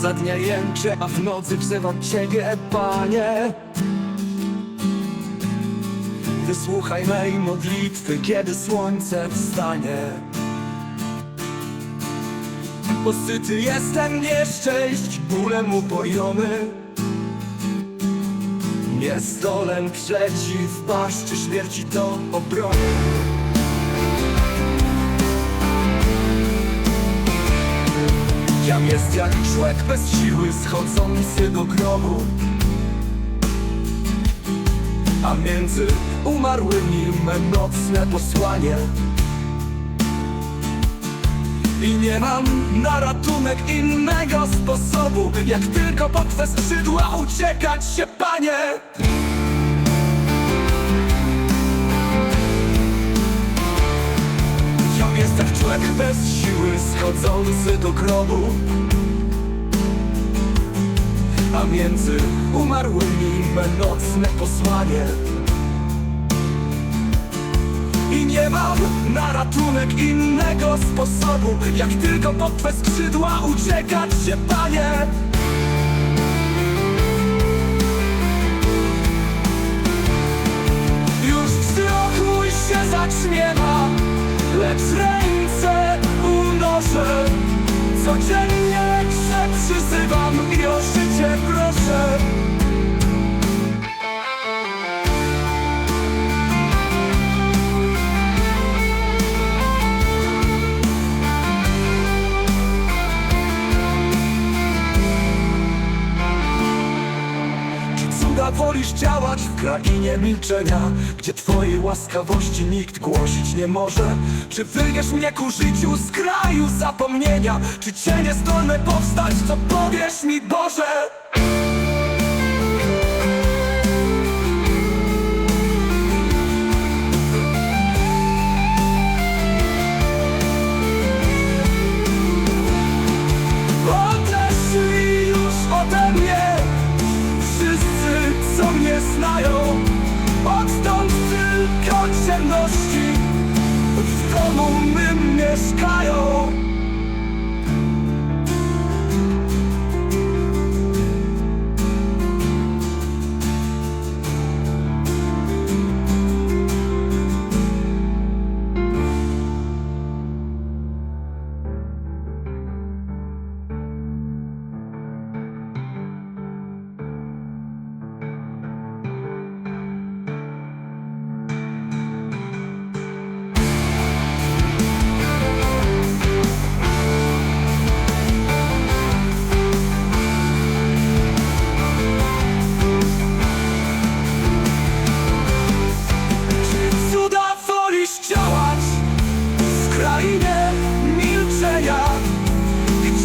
za dnia jęczę, a w nocy wzywam Ciebie, Panie. Wysłuchaj mej modlitwy, kiedy słońce wstanie. Posyty jestem nieszczęść, bólem upojony Nie zdolę przeciw paszczy śmierci to obrony Jam jest jak człowiek bez siły schodzący do grobu. A między umarłymi nocne posłanie. I nie mam na ratunek innego sposobu Jak tylko pod Twe skrzydła uciekać się, Panie schodzący do grobu A między umarłymi me nocne posłanie. I nie mam na ratunek innego sposobu Jak tylko pod Twe skrzydła uciekać się, Panie. Już wzrok mój się zaćmiewa Lecz ręce unoszę Codziennie. Cię Wolisz działać w krainie milczenia Gdzie Twojej łaskawości nikt głosić nie może. Czy wyrwiesz mnie ku życiu z kraju zapomnienia? Czy cienie zdolne powstać, co powiesz mi Boże ciemności W domu mym mieszkają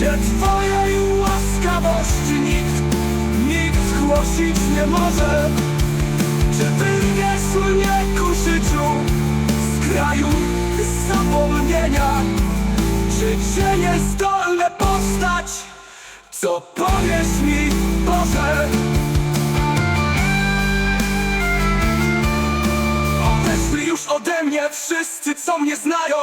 Gdzie Twojej łaskawości nikt, nikt głosić nie może. Czy wyrwiesz mnie ku życiu Z kraju zapomnienia? Czy cienie zdolne powstać Co powiesz mi Boże? Odeszli już ode mnie wszyscy, co mnie znają